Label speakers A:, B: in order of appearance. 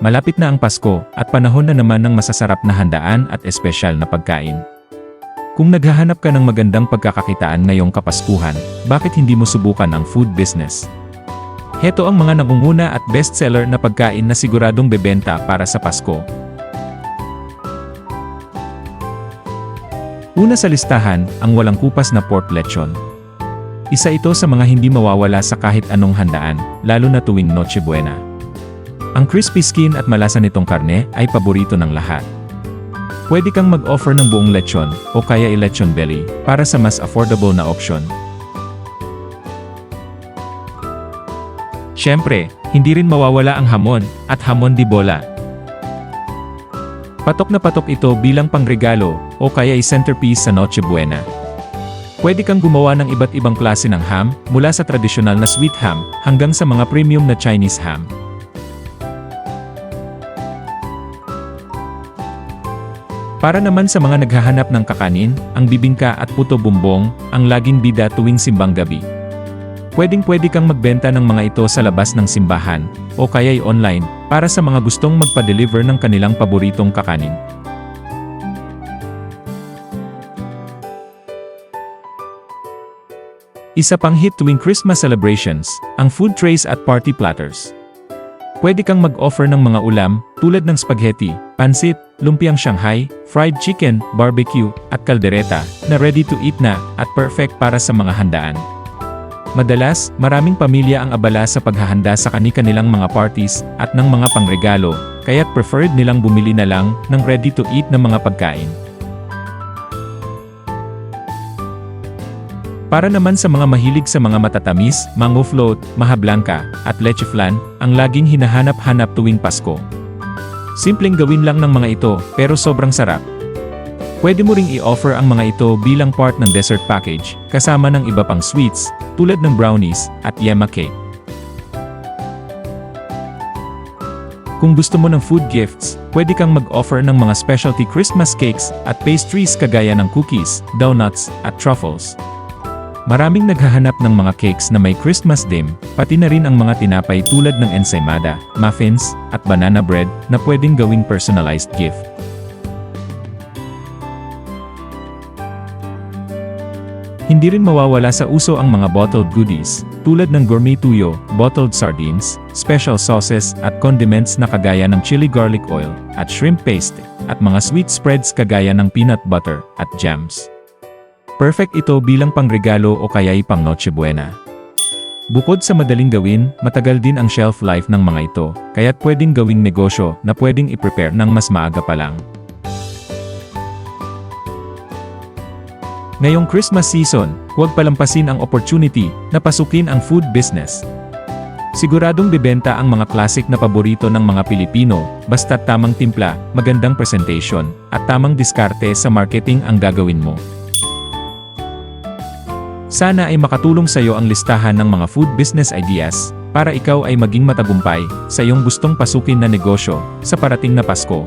A: Malapit na ang Pasko at panahon na naman ng masasarap na handaan at espesyal na pagkain. Kung naghahanap ka ng magandang pagkakakitaan ngayong Kapaskuhan, bakit hindi mo subukan ang food business? Heto ang mga nangunguna at bestseller na pagkain na siguradong bebenta para sa Pasko. Una sa listahan, ang walang kupas na pork lechon. Isa ito sa mga hindi mawawala sa kahit anong handaan, lalo na tuwing Noche Buena. Ang crispy skin at malasa nitong karne ay paborito ng lahat. Pwede kang mag-offer ng buong lechon o kaya i-lechon belly para sa mas affordable na option. Siyempre, hindi rin mawawala ang hamon at hamon di bola. Patok na patok ito bilang pangregalo o kaya i-centerpiece sa Noche Buena. Pwede kang gumawa ng iba't ibang klase ng ham mula sa tradisyonal na sweet ham hanggang sa mga premium na Chinese ham. Para naman sa mga naghahanap ng kakanin, ang bibingka at puto bumbong ang laging bida tuwing simbang gabi. Pwedeng pwede kang magbenta ng mga ito sa labas ng simbahan o kaya'y online para sa mga gustong magpa-deliver ng kanilang paboritong kakanin. Isa pang hit tuwing Christmas celebrations, ang food trays at party platters. Pwede kang mag-offer ng mga ulam tulad ng spaghetti, pansit, lumpiang Shanghai, fried chicken, barbecue, at kaldereta na ready to eat na at perfect para sa mga handaan. Madalas, maraming pamilya ang abala sa paghahanda sa kani-kanilang mga parties at ng mga pangregalo, kaya't preferred nilang bumili na lang ng ready to eat na mga pagkain. Para naman sa mga mahilig sa mga matatamis, mango float, maha at leche flan, ang laging hinahanap-hanap tuwing Pasko. Simpleng gawin lang ng mga ito, pero sobrang sarap. Pwede mo ring i-offer ang mga ito bilang part ng dessert package, kasama ng iba pang sweets, tulad ng brownies, at yema cake. Kung gusto mo ng food gifts, pwede kang mag-offer ng mga specialty Christmas cakes at pastries kagaya ng cookies, donuts, at truffles. Maraming naghahanap ng mga cakes na may Christmas theme, pati na rin ang mga tinapay tulad ng ensaymada, muffins, at banana bread na pwedeng gawing personalized gift. Hindi rin mawawala sa uso ang mga bottled goodies, tulad ng gourmet tuyo, bottled sardines, special sauces at condiments na kagaya ng chili garlic oil, at shrimp paste, at mga sweet spreads kagaya ng peanut butter, at jams. Perfect ito bilang pangregalo o kaya'y pang Noche Buena. Bukod sa madaling gawin, matagal din ang shelf life ng mga ito, kaya't pwedeng gawing negosyo na pwedeng i-prepare ng mas maaga pa lang. Ngayong Christmas season, huwag palampasin ang opportunity na pasukin ang food business. Siguradong bebenta ang mga classic na paborito ng mga Pilipino, basta tamang timpla, magandang presentation, at tamang diskarte sa marketing ang gagawin mo. Sana ay makatulong sa iyo ang listahan ng mga food business ideas para ikaw ay maging matagumpay sa iyong gustong pasukin na negosyo sa parating na Pasko.